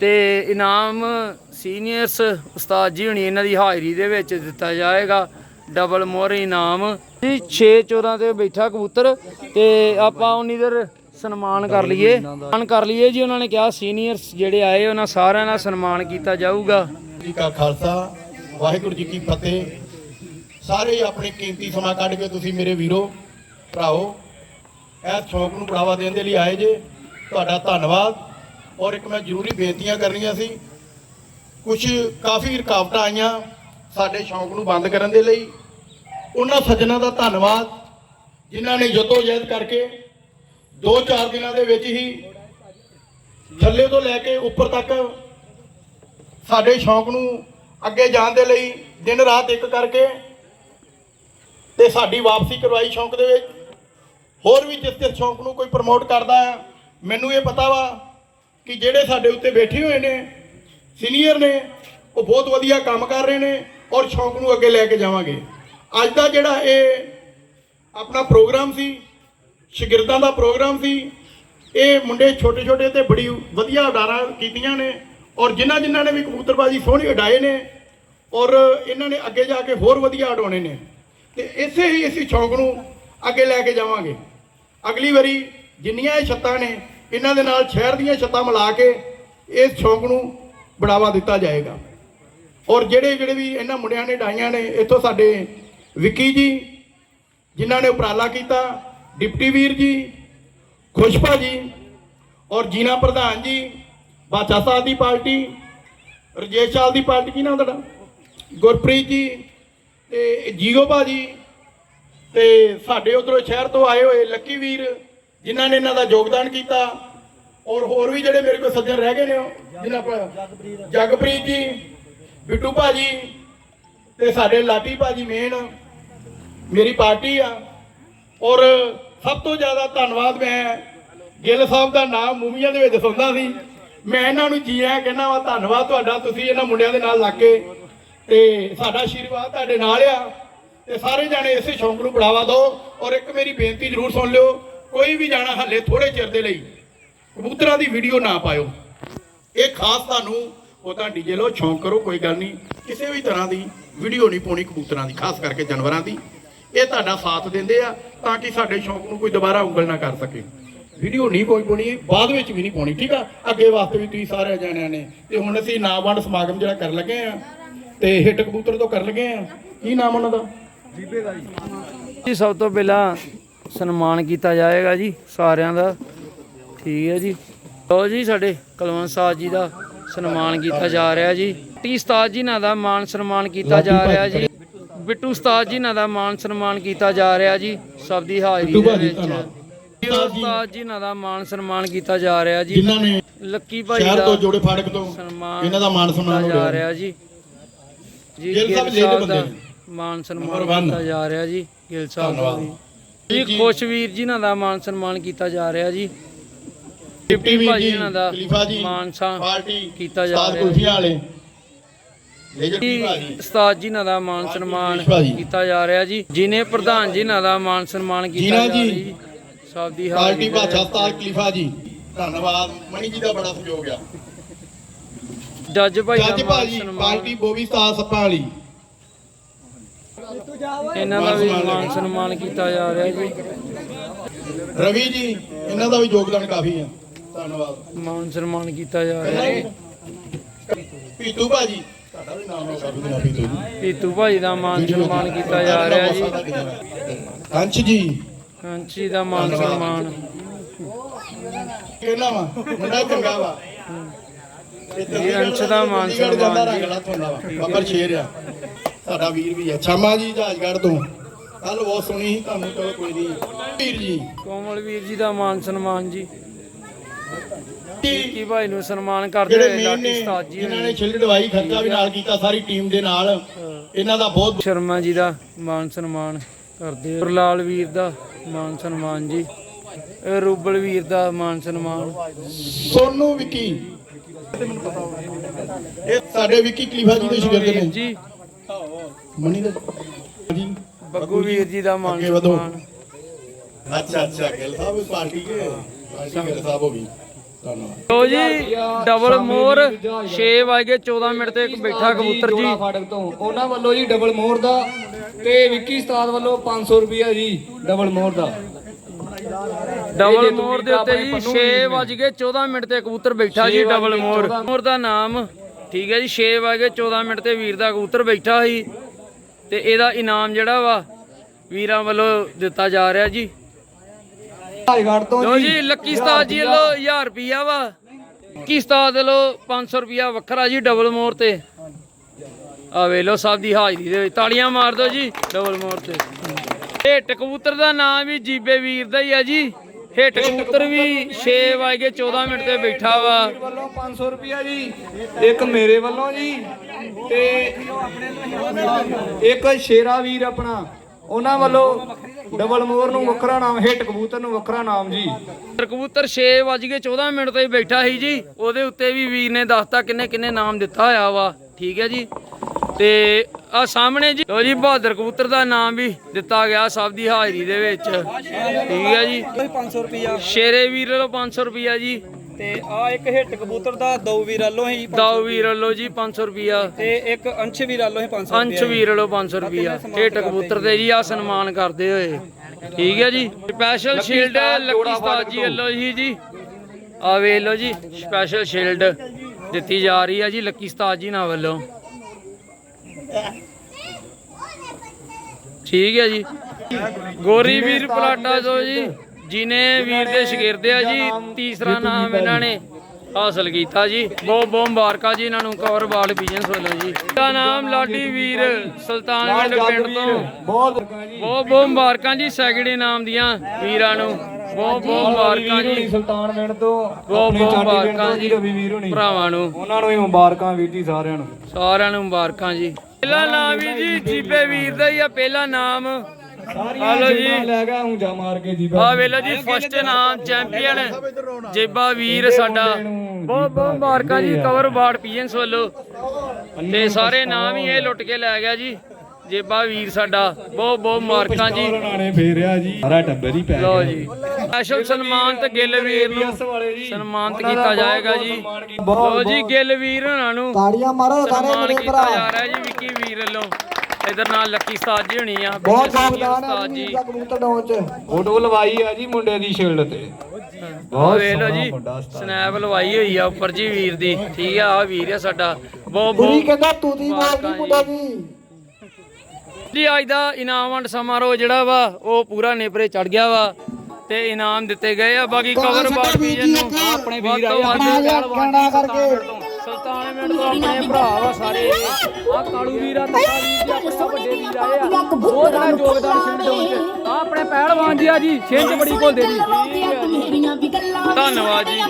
[SPEAKER 1] ਤੇ ਇਨਾਮ ਸੀਨੀਅਰਸ ਉਸਤਾਦ ਜੀ ਹੁਣੀ ਇਹਨਾਂ ਦੀ ਹਾਜ਼ਰੀ ਦੇ ਵਿੱਚ ਦਿੱਤਾ ਜਾਏਗਾ ਡਬਲ ਮੋਰ ਇਨਾਮ। ਜੀ 6 14 ਤੇ ਬੈਠਾ ਕਬੂਤਰ, ਤੇ ਆਪਾਂ ਉਨੀ ਦੇਰ ਸਨਮਾਨ ਕਰ ਲਈਏ। ਸਨਮਾਨ ਕਰ ਲਈਏ ਜੀ, ਉਹਨਾਂ ਨੇ ਕਿਹਾ ਸੀਨੀਅਰਸ ਜਿਹੜੇ ਆਏ, ਉਹਨਾਂ ਸਾਰਿਆਂ ਦਾ ਸਨਮਾਨ ਕੀਤਾ ਜਾਊਗਾ।
[SPEAKER 2] ਜੀ ਕਾ ਖਾਲਸਾ, ਵਾਹਿਗੁਰੂ ਜੀ ਕੀ ਫਤਿਹ। ਸਾਰੇ ਆਪਣੇ ਕੀਮਤੀ ਸਮਾਂ ਕੱਢ ਕੇ ਤੁਸੀਂ ਮੇਰੇ ਵੀਰੋ, ਭਰਾਓ, ਇਸ ਸ਼ੌਕ ਨੂੰ ਬੜਾਵਾ ਦੇਣ ਦੇ ਲਈ ਆਏ ਜੇ। ਤੁਹਾਡਾ ਧੰਨਵਾਦ। ਔਰ ਇੱਕ ਮੈਂ ਜ਼ਰੂਰੀ ਬੇਨਤੀਆਂ ਕਰਨੀਆਂ ਸੀ। ਕੁਝ ਕਾਫੀ ਰੁਕਾਵਟਾਂ ਆਈਆਂ ਸਾਡੇ ਸ਼ੌਕ ਨੂੰ ਬੰਦ ਕਰਨ ਦੇ ਲਈ। ਉਹਨਾਂ ਸੱਜਣਾ ਦਾ ਧੰਨਵਾਦ, ਜਿਨ੍ਹਾਂ ਨੇ ਜਹਿਦ ਕਰਕੇ 2-4 ਦਿਨਾਂ ਦੇ ਵਿੱਚ ਹੀ ਥੱਲੇ ਤੋਂ ਲੈ ਕੇ ਉੱਪਰ ਤੱਕ ਸਾਡੇ ਸ਼ੌਂਕ ਨੂੰ ਅੱਗੇ ਜਾਣ ਦੇ ਲਈ ਦਿਨ ਰਾਤ ਇੱਕ ਕਰਕੇ ਤੇ ਸਾਡੀ ਵਾਪਸੀ ਕਰਵਾਈ ਸ਼ੌਂਕ ਦੇ ਵਿੱਚ। ਹੋਰ ਵੀ ਜਿਸ ਜਿਸ ਸ਼ੌਂਕ ਨੂੰ ਕੋਈ ਪ੍ਰਮੋਟ ਕਰਦਾ ਆ ਮੈਨੂੰ ਇਹ ਪਤਾ ਵਾ ਕਿ ਜਿਹੜੇ ਸਾਡੇ ਉੱਤੇ ਬੈਠੇ ਹੋਏ ਨੇ ਸੀਨੀਅਰ ਨੇ, ਉਹ ਬਹੁਤ ਵਧੀਆ ਕੰਮ ਕਰ ਰਹੇ ਨੇ ਔਰ ਸ਼ੌਂਕ ਨੂੰ ਅੱਗੇ ਲੈ ਕੇ ਜਾਵਾਂਗੇ। ਅੱਜ ਦਾ ਜਿਹੜਾ ਇਹ ਆਪਣਾ ਪ੍ਰੋਗਰਾਮ ਸੀ, ਸ਼ਾਗਿਰਦਾਂ ਦਾ ਪ੍ਰੋਗਰਾਮ ਸੀ, ਇਹ ਮੁੰਡੇ ਛੋਟੇ ਛੋਟੇ ਤੇ ਬੜੀ ਵਧੀਆ ਉਡਾਰਾਂ ਕੀਤੀਆਂ ਨੇ। ਔਰ ਜਿਨ੍ਹਾਂ ਜਿਨ੍ਹਾਂ ਨੇ ਵੀ ਕਬੂਤਰਬਾਜ਼ੀ ਸੋਹਣੀ ਉਡਾਏ ਨੇ ਔਰ ਇਹਨਾਂ ਨੇ ਅੱਗੇ ਜਾ ਕੇ ਹੋਰ ਵਧੀਆ ਉਡਾਉਣੇ ਨੇ, ਤੇ ਇਸੇ ਹੀ ਇਸੇ ਸ਼ੌਂਕ ਨੂੰ ਅੱਗੇ ਲੈ ਕੇ ਜਾਵਾਂਗੇ। ਅਗਲੀ ਵਾਰੀ ਜਿੰਨੀਆਂ ਇਹ ਛੱਤਾਂ ਨੇ, ਇਹਨਾਂ ਦੇ ਨਾਲ ਸ਼ਹਿਰ ਦੀਆਂ ਛੱਤਾਂ ਮਿਲਾ ਕੇ ਇਸ ਸ਼ੌਂਕ ਨੂੰ ਬੜਾਵਾ ਦਿੱਤਾ ਜਾਏਗਾ। ਔਰ ਜਿਹੜੇ ਜਿਹੜੇ ਵੀ ਇਹਨਾਂ ਮੁੰਡਿਆਂ ਨੇ ਡਾਈਆਂ ਨੇ, ਇੱਥੋਂ ਸਾਡੇ ਵਿੱਕੀ ਜੀ, ਜਿਨ੍ਹਾਂ ਨੇ ਉਪਰਾਲਾ ਕੀਤਾ, ਡਿਪਟੀ ਵੀਰ ਜੀ, ਖੁਸ਼ਪਾ ਜੀ ਔਰ ਜੀਨਾ ਪ੍ਰਧਾਨ ਜੀ ਬਾਚਾ ਸਾਹਿਬ ਦੀ ਪਾਰਟੀ, ਰਜੇਸ਼ ਚਾਲ ਦੀ ਪਾਰਟੀ, ਕੀ ਨਾਮ ਤੁਹਾਡਾ? ਗੁਰਪ੍ਰੀਤ ਜੀ ਤੇ ਜੀਓ ਭਾਜੀ ਤੇ ਸਾਡੇ ਉਧਰੋਂ ਸ਼ਹਿਰ ਤੋਂ ਆਏ ਹੋਏ ਲੱਕੀ ਵੀਰ, ਜਿਨ੍ਹਾਂ ਨੇ ਇਹਨਾਂ ਦਾ ਯੋਗਦਾਨ ਕੀਤਾ। ਔਰ ਹੋਰ ਵੀ ਜਿਹੜੇ ਮੇਰੇ ਕੋਲ ਸੱਜਣ ਰਹਿ ਗਏ ਨੇ ਜਿਨ੍ਹਾਂ ਪਰ ਜਗਪ੍ਰੀਤ ਜੀ, ਬਿੱਟੂ ਭਾਜੀ ਤੇ ਸਾਡੇ ਲਾਟੀ ਭਾਜੀ ਮੇਨ, ਮੇਰੀ ਪਾਰਟੀ ਆ। ਔਰ ਸਭ ਤੋਂ ਜ਼ਿਆਦਾ ਧੰਨਵਾਦ ਮੈਂ ਗਿੱਲ ਸਾਹਿਬ ਦਾ ਨਾਮ ਮੂਵੀਆਂ ਦੇ ਵਿੱਚ ਸੁਣਦਾ ਸੀ। ਮੈਂ ਇਹਨਾਂ ਨੂੰ ਜੀ ਆਇਆਂ ਕਹਿੰਦਾ ਵਾ, ਧੰਨਵਾਦ ਤੁਹਾਡਾ, ਤੁਸੀਂ ਇਹਨਾਂ ਮੁੰਡਿਆਂ ਦੇ ਨਾਲ ਲੱਗ ਕੇ ਤੇ ਸਾਡਾ ਆਸ਼ੀਰਵਾਦ ਤੁਹਾਡੇ ਨਾਲ ਆ। ਤੇ ਸਾਰੇ ਜਾਣੇ ਇਸੇ ਸ਼ੌਂਕ ਨੂੰ ਬੜਾਵਾ ਦਿਓ ਔਰ ਇੱਕ ਮੇਰੀ ਬੇਨਤੀ ਜ਼ਰੂਰ ਸੁਣ ਲਿਓ, ਕੋਈ ਵੀ ਜਾਣਾ ਹੱਲੇ ਥੋੜੇ ਚਿਰ ਦੇ ਲਈ, ਕਬੂਤਰਾਂ ਦੀ ਵੀਡੀਓ ਨਾ ਪਾਇਓ। ਇਹ ਖਾਸ ਤੁਹਾਨੂੰ, ਉਹ ਤਾਂ ਡੀਜੇ ਲੋ ਸ਼ੌਂਕ ਕਰੋ, ਕੋਈ ਗੱਲ ਨਹੀਂ। ਕਿਸੇ ਵੀ ਤਰ੍ਹਾਂ ਦੀ ਵੀਡੀਓ ਨਹੀਂ ਪਾਉਣੀ ਕਬੂਤਰਾਂ ਦੀ, ਖਾਸ ਕਰਕੇ ਜਾਨਵਰਾਂ ਦੀ। ਇਹ ਤੁਹਾਡਾ ਸਾਥ ਦਿੰਦੇ ਆ ਤਾਂ ਕਿ ਸਾਡੇ ਸ਼ੌਂਕ ਨੂੰ ਕੋਈ ਦੁਬਾਰਾ ਉਂਗਲ ਨਾ ਕਰ ਸਕੇ। ਵੀਡੀਓ ਨਹੀਂ ਕੋਈ ਪਾਉਣੀ ਬਾਅਦ ਵਿੱਚ ਵੀ ਨਹੀਂ ਪਾਉਣੀ ਠੀਕ ਆ? ਅੱਗੇ ਵਾਸਤੇ ਵੀ ਤੁਸੀਂ ਸਾਰੇ ਜਾਣਿਆਂ ਨੇ ਤੇ ਹੁਣ ਅਸੀਂ ਨਾਮ ਵੰਡ ਸਮਾਗਮ ਜਿਹੜਾ ਕਰਨ ਲੱਗੇ ਆ ਤੇ ਹਿੱਟ ਕਬੂਤਰ ਤੋਂ ਕਰਨ ਲੱਗੇ ਆ। ਕੀ ਨਾਮ ਉਹਨਾਂ ਦਾ?
[SPEAKER 1] ਜੀ। ਸਭ ਤੋਂ ਪਹਿਲਾਂ ਸਨਮਾਨ ਕੀਤਾ ਜਾਏਗਾ ਜੀ ਸਾਰਿਆਂ ਦਾ। ਠੀਕ ਹੈ ਜੀ। ਲੋ ਜੀ ਸਾਡੇ ਕੁਲਵੰਤ ਸਾਜ ਜੀ ਦਾ ਸਨਮਾਨ ਕੀਤਾ ਜਾ ਰਿਹਾ ਜੀ। ਟੀ ਉਸਤਾਦ ਜੀ ਨਾਲ ਦਾ ਮਾਨ ਸਨਮਾਨ ਕੀਤਾ ਜਾ ਰਿਹਾ ਜੀ। ਬਿੱਟੂ ਉਸਤਾਦ ਜੀ ਨਾਲ ਦਾ ਮਾਨ ਸਨਮਾਨ ਕੀਤਾ ਜਾ ਰਿਹਾ ਜੀ ਸਭ ਦੀ ਹਾਜ਼ਰੀ ਦੇ ਵਿੱਚ। ਉਸਤਾਦ ਜੀ। ਦਾ ਮਾਨ ਸਨਮਾਨ ਕੀਤਾ ਜਾ ਰਿਹਾ ਜੀ।
[SPEAKER 2] ਜਿਨ੍ਹਾਂ ਨੇ
[SPEAKER 1] ਲੱਕੀ ਭਾਈ
[SPEAKER 2] ਸ਼ਹਿਰ ਤੋਂ
[SPEAKER 1] ਦਾ
[SPEAKER 2] ਜੋੜੇ ਫਾੜਕ ਤੋਂ
[SPEAKER 1] ਸਨਮਾਨ
[SPEAKER 2] ਇਹਨਾਂ ਦਾ ਮਾਨ ਸਨਮਾਨ
[SPEAKER 1] ਕੀਤਾ
[SPEAKER 2] ਹੋ
[SPEAKER 1] ਜਾ
[SPEAKER 2] ਰਿਹਾ।
[SPEAKER 1] ਰਿਹਾ ਜੀ। ਜੀ
[SPEAKER 2] ਗਿੱਲ
[SPEAKER 1] ਗਿੱਲ
[SPEAKER 2] ਸਾਹਿਬ
[SPEAKER 1] ਸਾਹਿਬ
[SPEAKER 2] ਬੰਦੇ
[SPEAKER 1] ਦਾ
[SPEAKER 2] ਨੇ।
[SPEAKER 1] ਮਾਨ
[SPEAKER 2] Number
[SPEAKER 1] ਸਨਮਾਨ
[SPEAKER 2] one।
[SPEAKER 1] ਕੀਤਾ ਜਾ ਰਿਹਾ ਜੀ ਗਿੱਲ ਸਾਹਿਬ ਦਾ
[SPEAKER 2] ਧੰਨਵਾਦ।
[SPEAKER 1] ਵੀ
[SPEAKER 2] ਜੀ,
[SPEAKER 1] ਜੀ। ਖੁਸ਼ਵੀਰ ਜੀ ਨਾਲ ਦਾ ਮਾਨ ਸਨਮਾਨ ਕੀਤਾ ਜਾ ਰਿਹਾ ਜੀ।
[SPEAKER 2] ਡਿਪਟੀ
[SPEAKER 1] ਭਾਜੀ
[SPEAKER 2] ਜੀ
[SPEAKER 1] ਇਹਨਾਂ ਦਾ
[SPEAKER 2] ਖਲੀਫਾ ਜੀ
[SPEAKER 1] ਮਾਨ ਸਾ
[SPEAKER 2] ਪਾਰਟੀ
[SPEAKER 1] ਕੀਤਾ ਜਾ
[SPEAKER 2] ਉਸਤਾਦ
[SPEAKER 1] ਰਿਹਾ
[SPEAKER 2] ਕੁਲਫੀਆਂ ਵਾਲੇ। ਲੇਜਰ
[SPEAKER 1] ਜੀ
[SPEAKER 2] ਭਾਜੀ
[SPEAKER 1] ਉਸਤਾਦ ਜੀ ਨਾਲ ਦਾ ਮਾਨ ਸਨਮਾਨ
[SPEAKER 2] ਭਾਜੀ।
[SPEAKER 1] ਕੀਤਾ ਜਾ ਰਿਹਾ ਜੀ। ਜਿਨੇ ਪ੍ਰਧਾਨ ਜੀ ਨਾਲ ਦਾ ਮਾਨ ਸਨਮਾਨ ਕੀਤਾ
[SPEAKER 2] ਜੀਨਾ
[SPEAKER 1] ਜਾ
[SPEAKER 2] ਜੀ।
[SPEAKER 1] ਰਿਹਾ ਜੀ। ਦੀ
[SPEAKER 2] ਪਾਰਟੀ ਬਾਦਸ਼ਾਹ ਉਸਤਾਦ ਖਲੀਫਾ ਜੀ ਧੰਨਵਾਦ। ਮਣੀ ਜੀ ਦਾ ਬੜਾ ਸਹਿਯੋਗ ਆ।
[SPEAKER 1] ਜੱਜ ਭਾਈ
[SPEAKER 2] ਜੱਜ ਭਾਜੀ
[SPEAKER 1] ਸਨਮਾਨ।
[SPEAKER 2] ਪਾਰਟੀ ਬੋਵੀ ਉਸਤਾਦ ਸੱਪਾਂ ਵਾਲੀ।
[SPEAKER 1] ਇਹਨਾਂ ਦਾ ਵੀ ਮਾਨ ਸਨਮਾਨ ਕੀਤਾ ਜਾ ਰਿਹਾ ਜੀ।
[SPEAKER 2] ਰਵੀ ਜੀ ਇਹਨਾਂ ਦਾ ਵੀ ਯੋਗਦਾਨ ਕਾਫੀ ਆ। ਧੰਨਵਾਦ।
[SPEAKER 1] ਮਾਨ ਸਨਮਾਨ ਕੀਤਾ ਜਾ ਰਿਹਾ ਜੀ।
[SPEAKER 2] ਪੀਤੂ ਭਾਜੀ ਤੁਹਾਡਾ ਵੀ ਨਾਮ ਹੋਗਾ ਪੀਤੂ ਜੀ।
[SPEAKER 1] ਪੀਤੂ ਭਾਈ ਦਾ ਮਾਨ ਸਨਮਾਨ ਕੀਤਾ ਜਾ ਰਿਹਾ ਜੀ।
[SPEAKER 2] ਹੰਸ ਜੀ
[SPEAKER 1] ਕਾਂਚੀ ਦਾ ਮਾਨ ਸਨਮਾਨ।
[SPEAKER 2] ਕਿਹਨਾਂ ਵਾ ਮੁੰਡਾ ਚੰਗਾ ਵਾ।
[SPEAKER 1] ਜੀ, ਅੰਸ਼ ਦਾ ਮਾਨ ਸਨਮਾਨ ਜੀ।
[SPEAKER 2] ਬੱਬਰ ਸ਼ੇਰ ਆ। ਸਾਡਾ ਵੀਰ ਵੀ ਆ। ਛਾਮਾ ਜੀ ਜਹਾਜਗੜ੍ਹ ਤੋਂ। ਕੱਲ ਬਹੁਤ ਸੁਣੀ ਸੀ ਤੁਹਾਨੂੰ ਚਲੋ ਕੋਈ ਨਹੀਂ। ਵੀਰ ਜੀ।
[SPEAKER 1] ਕੋਮਲ ਵੀਰ ਜੀ ਦਾ ਮਾਨ ਸਨਮਾਨ ਜੀ। ਕੀ ਭਾਈ ਨੂੰ ਸਨਮਾਨ ਕਰਦੇ
[SPEAKER 2] ਜਿਹੜੇ
[SPEAKER 1] ਹੋਏ
[SPEAKER 2] ਨੇ
[SPEAKER 1] ਉਸਤਾਦ ਜੀ
[SPEAKER 2] ਜਿਨ੍ਹਾਂ ਨੇ ਛਿੱਲ ਦਵਾਈ ਖਰਚਾ ਵੀ ਨਾਲ ਕੀਤਾ ਸਾਰੀ ਟੀਮ ਦੇ ਨਾਲ। ਇਹਨਾਂ ਦਾ ਬਹੁਤ
[SPEAKER 1] ਸ਼ਰਮਾ ਜੀ ਦਾ ਮਾਨ ਸਨਮਾਨ ਕਰਦੇ। ਗੁਰਲਾਲ ਵੀਰ ਦਾ ਮਾਨ ਸਨਮਾਨ ਜੀ। ਇਹ ਰੂਬਲ ਵੀਰ ਦਾ ਮਾਨ ਸਨਮਾਨ।
[SPEAKER 2] ਸੋਨੂ ਵਿੱਕੀ। ਇਹ ਸਾਡੇ ਵਿੱਕੀ ਕਲੀਫਾ ਜੀ ਦੇ ਸ਼ਗਿਰਦ ਨੇ।
[SPEAKER 1] ਜੀ।
[SPEAKER 2] ਮਨੀ ਦਾ ਜੀ।
[SPEAKER 1] ਬੱਗੂ ਵੀਰ ਜੀ ਦਾ ਮਾਨ। ਸਨਮਾਨ।
[SPEAKER 2] ਅੱਛਾ ਅੱਛਾ। ਗਿੱਲ ਸਾਹਿਬ ਪਾਰਟੀ ਕੇ ਪਾਰਟੀ ਗਿੱਲ ਸਾਹਿਬ ਹੋ ਗਈ। ਧੰਨਵਾਦ
[SPEAKER 1] ਲੋ ਜੀ ਡਬਲ ਮੋਰ 6 ਵਜੇ 14 ਮਿੰਟ ਤੇ ਇੱਕ ਬੈਠਾ ਕਬੂਤਰ ਜੀ।
[SPEAKER 4] ਫਾਟਕ ਤੋਂ। ਉਹਨਾਂ ਵੱਲੋਂ ਜੀ ਡਬਲ ਮੋਹਰ ਦਾ ਤੇ ਵਿੱਕੀ ਉਸਤਾਦ ਵੱਲੋਂ 500 ਰੁਪਿਆ ਜੀ ਡਬਲ ਮੋਹਰ ਦਾ।
[SPEAKER 1] ਡਬਲ ਮੋਰ ਦੇ ਉੱਤੇ ਜੀ 6 ਵਜੇ 14 ਮਿੰਟ ਤੇ ਕਬੂਤਰ ਬੈਠਾ ਜੀ ਡਬਲ ਮੋਰ। ਮੋਰ ਦਾ ਨਾਮ ਠੀਕ ਹੈ ਜੀ 6 ਵਜੇ 14 ਮਿੰਟ ਤੇ ਵੀਰ ਦਾ ਕਬੂਤਰ ਬੈਠਾ ਸੀ। ਤੇ ਇਹਦਾ ਇਨਾਮ ਜਿਹੜਾ ਵਾ ਵੀਰਾਂ ਵੱਲੋਂ ਦਿੱਤਾ ਜਾ ਰਿਹਾ ਜੀ।
[SPEAKER 4] ਹਾਈਗੜ ਤੋਂ
[SPEAKER 1] ਲੋ ਜੀ ਲੱਕੀ ਸਤਾਦ ਜੀ ਵੱਲੋਂ 1000 ਰੁਪਿਆ ਵਾ। ਲੱਕੀ ਸਤਾਦ ਵੱਲੋਂ 500 ਰੁਪਿਆ ਵੱਖਰਾ ਜੀ ਡਬਲ ਮੋਰ ਤੇ। ਆ ਵੇ ਲੋ ਸਭ ਦੀ ਹਾਜ਼ਰੀ ਦੇ ਵਿੱਚ। ਤਾੜੀਆਂ ਮਾਰ ਦਿਓ ਜੀ ਡਬਲ ਮੋਰ ਤੇ। ਹਿੱਟ ਕਬੂਤਰ ਦਾ ਨਾਮ ਵੀ ਜੀਬੇ ਵੀਰ ਦਾ ਹੀ ਆ ਜੀ। ਹਿੱਟ ਕਬੂਤਰ ਵੀ 6 ਵਜੇ 14 ਮਿੰਟ ਤੇ ਬੈਠਾ ਵਾ।
[SPEAKER 4] ਵੱਲੋਂ 500 ਰੁਪਿਆ ਜੀ। ਇੱਕ ਮੇਰੇ ਵੱਲੋਂ ਜੀ। ਤੇ ਇੱਕ ਸ਼ੇਰਾ ਵੀਰ ਆਪਣਾ। ਉਹਨਾਂ ਵੱਲੋਂ ਡਬਲ ਮੋਹਰ ਨੂੰ ਵੱਖਰਾ ਨਾਮ ਹਿੱਟ ਕਬੂਤਰ ਨੂੰ ਵੱਖਰਾ ਨਾਮ ਜੀ।
[SPEAKER 1] ਕਬੂਤਰ 6 ਵਜੇ 14 ਮਿੰਟ ਤੇ ਬੈਠਾ ਸੀ ਜੀ। ਉਹਦੇ ਉੱਤੇ ਵੀ ਵੀਰ ਨੇ ਦੱਸਤਾ ਕਿੰਨੇ ਕਿੰਨੇ ਨਾਮ ਦਿੱਤਾ ਹੋਇਆ ਵਾ। ਠੀਕ ਹੈ ਜੀ। ਤੇ ਆ ਸਾਹਮਣੇ ਜੀ ਲੋ ਜੀ ਬਹਾਦਰ ਕਬੂਤਰ ਦਾ ਨਾਮ ਵੀ ਦਿੱਤਾ ਗਿਆ ਸਭ ਦੀ ਹਾਜ਼ਰੀ ਦੇ ਵਿੱਚ। ਠੀਕ ਹੈ ਜੀ।
[SPEAKER 5] 500 ਰੁਪਿਆ
[SPEAKER 1] ਸ਼ੇਰੇ ਵੀਰ ਵੱਲੋਂ 500 ਰੁਪਿਆ ਜੀ।
[SPEAKER 5] ਤੇ ਆ ਇੱਕ ਹਿੱਟ ਕਬੂਤਰ ਦਾ ਦੋ ਵੀਰ ਵੱਲੋਂ ਹੀ
[SPEAKER 1] ਦਾਊ ਵੀਰ ਵੱਲੋਂ ਜੀ 500 ਰੁਪਿਆ
[SPEAKER 5] ਤੇ ਇੱਕ ਅੰਸ਼ ਵੀਰ ਵੱਲੋਂ ਹੀ 500
[SPEAKER 1] ਅੰਸ਼ ਵੀਰ ਵੱਲੋਂ 500 ਰੁਪਿਆ ਹਿੱਟ ਕਬੂਤਰ ਤੇ ਜੀ? ਆ ਸਨਮਾਨ ਕਰਦੇ ਹੋਏ। ਠੀਕ ਹੈ ਜੀ। ਸਪੈਸ਼ਲ ਸ਼ੀਲਡ ਲੱਕੀ ਸਤਾਜ ਜੀ ਵੱਲੋਂ ਜੀ ਜੀ। ਆ ਵੇਖ ਲਓ ਜੀ ਸਪੈਸ਼ਲ ਸ਼ੀਲਡ ਦਿੱਤੀ ਜਾ ਰਹੀ ਹੈ ਜੀ ਲੱਕੀ ਸਤਾਜ ਜੀ ਨਾਲ ਵੱਲੋਂ। ਠੀਕ ਹੈ ਜੀ। ਗੋਰੀ ਵੀਰ ਪਲਾਟਾ ਤੋਂ ਜੀ। ਜਿਨੇ ਵੀਰ ਦੇ ਸ਼ਗਿਰਦ ਆ ਜੀ ਤੀਸਰਾ ਨਾਮ ਇਹਨਾਂ ਨੇ ਹਾਸਲ ਕੀਤਾ ਜੀ। ਬਹੁਤ ਬਹੁਤ ਮੁਬਾਰਕਾਂ ਜੀ ਇਹਨਾਂ ਨੂੰ ਕਵਰ ਬਾਲ ਬਿਜ਼ਨਸ ਵੱਲੋਂ ਜੀ। ਦਾ ਨਾਮ ਲਾਡੀ ਵੀਰ ਸੁਲਤਾਨਵਿੰਡ ਪਿੰਡ ਤੋਂ।
[SPEAKER 4] ਬਹੁਤ
[SPEAKER 1] ਬਹੁਤ ਬਹੁਤ ਮੁਬਾਰਕਾਂ ਜੀ ਸੈਕਿੰਡ ਇਨਾਮ ਦੀਆਂ ਵੀਰਾਂ ਨੂੰ। ਬਹੁਤ ਬਹੁਤ ਮੁਬਾਰਕਾਂ ਜੀ।
[SPEAKER 4] ਸੁਲਤਾਨ ਪਿੰਡ ਤੋਂ
[SPEAKER 1] ਬਹੁਤ ਬਹੁਤ ਮੁਬਾਰਕਾਂ
[SPEAKER 4] ਜੀ ਰਵੀ ਵੀਰ ਹੋਣੀ।
[SPEAKER 1] ਭਰਾਵਾਂ ਨੂੰ।
[SPEAKER 4] ਉਹਨਾਂ ਨੂੰ ਵੀ ਮੁਬਾਰਕਾਂ ਵੀਰ ਜੀ ਸਾਰਿਆਂ ਨੂੰ।
[SPEAKER 1] ਸਾਰਿਆਂ ਨੂੰ ਮੁਬਾਰਕਾਂ ਜੀ। ਪਹਿਲਾ ਨਾਮ ਵੀ ਜੀ ਜੀਬੇ ਵੀਰ ਦਾ ਹੀ ਆ ਪਹਿਲਾ ਨਾਮ
[SPEAKER 4] ਸਾਰੀਆਂ ਜੇਬਾਂ ਲੈ ਗਿਆ ਹੂੰ ਜਾ ਮਾਰ ਕੇ ਜੀ।
[SPEAKER 1] ਆ ਵੇਲੋ ਜੀ ਫਸਟ ਨਾਮ ਚੈਂਪੀਅਨ ਜੇਬਾ ਵੀਰ ਸਾਡਾ। ਬਹੁਤ ਬਹੁਤ ਮੁਬਾਰਕਾਂ ਜੀ ਕਵਰ ਬਾੜ ਪੀਐਨਸ ਵੱਲੋਂ। ਤੇ ਸਾਰੇ ਨਾਮ ਹੀ ਇਹ ਲੁੱਟ ਕੇ ਲੈ ਗਿਆ ਜੀ ਜੇਬਾ ਵੀਰ ਸਾਡਾ। ਬਹੁਤ ਬਹੁਤ ਮੁਬਾਰਕਾਂ ਜੀ।
[SPEAKER 4] ਨਾਣੇ ਫੇਰਿਆ ਜੀ। ਸਾਰਾ ਟੱਬਰ ਹੀ ਪੈ
[SPEAKER 1] ਲਓ ਜੀ। ਸਪੈਸ਼ਲ ਸਨਮਾਨ ਤੇ ਗਿੱਲ ਵੀਰ ਨੂੰ ਸਨਮਾਨਿਤ ਕੀਤਾ ਜਾਏਗਾ ਜੀ। ਲਓ ਜੀ ਗਿੱਲ ਵੀਰ ਉਹਨਾਂ ਨੂੰ
[SPEAKER 6] ਤਾੜੀਆਂ ਮਾਰੋ ਸਾਰੇ
[SPEAKER 1] ਸਨਮਾਨ
[SPEAKER 6] ਮੇਰੇ
[SPEAKER 1] ਕੀਤਾ
[SPEAKER 6] ਭਰਾ।
[SPEAKER 1] ਜਾ ਰਿਹਾ ਜੀ ਵਿੱਕੀ ਵੀਰ ਵੱਲੋਂ। ਇਧਰ ਨਾਲ ਲੱਕੀ ਉਸਤਾਦ ਜੀ ਹੋਣੀ ਆ
[SPEAKER 6] ਬਹੁਤ ਯੋਗਦਾਨ ਹੈ
[SPEAKER 1] ਉਸਤਾਦ
[SPEAKER 6] ਜੀ।
[SPEAKER 1] ਜੀ
[SPEAKER 6] ਦਾ ਕਬੂਤਰ ਡਾਉਣ ਚ।
[SPEAKER 4] ਫੋਟੋ ਲਵਾਈ ਆ ਜੀ ਮੁੰਡੇ ਦੀ ਸ਼ੀਲਡ ਤੇ।
[SPEAKER 1] ਬਹੁਤ ਵੇਖ ਲਓ ਜੀ ਸਨੈਪ ਲਵਾਈ ਹੋਈ ਆ ਉੱਪਰ ਜੀ ਵੀਰ ਦੀ। ਠੀਕ ਆ ਆ ਵੀਰ ਆ ਸਾਡਾ। ਬਹੁਤ ਬਹੁਤ
[SPEAKER 6] ਕਹਿੰਦਾ ਤੂੰ ਦੀ ਮਾਰ ਦੀ ਮੁੰਡਾ ਦੀ
[SPEAKER 1] ਜੀ। ਅੱਜ ਦਾ ਇਨਾਮ ਵੰਡ ਸਮਾਰੋਹ ਜਿਹੜਾ ਵਾ ਉਹ ਪੂਰਾ ਨੇਪਰੇ ਚੜ ਗਿਆ ਵਾ ਤੇ ਇਨਾਮ ਦਿੱਤੇ ਗਏ ਆ। ਬਾਕੀ ਕਵਰ ਬਾਲ ਵੀਰ ਨੂੰ ਆਪਣੇ ਵੀਰ ਆਏ
[SPEAKER 6] ਗਾਣਾ ਕਰਕੇ।
[SPEAKER 1] ਸੁਲਤਾਨ ਮਿੰਟ ਤੋਂ ਆਪਣੇ ਭਰਾ ਵਾ ਸਾਰੇ। ਆ ਕਾਲੂ ਵੀਰ ਆ ਤੱਕਾ ਵੀਰ ਜੀ ਆਪਣੇ ਵੱਡੇ ਵੀਰ ਆਏ ਆ। ਬਹੁਤ ਬੜਾ ਯੋਗਦਾਨ ਸਿੰਘ ਦੇ ਵਿੱਚ। ਆ ਆਪਣੇ ਪਹਿਲਵਾਨ ਜੀ ਆ ਜੀ, ਛਿੰਝ ਬੜੀ ਘੋਲਦੇ ਜੀ। ਧੰਨਵਾਦ ਜੀ।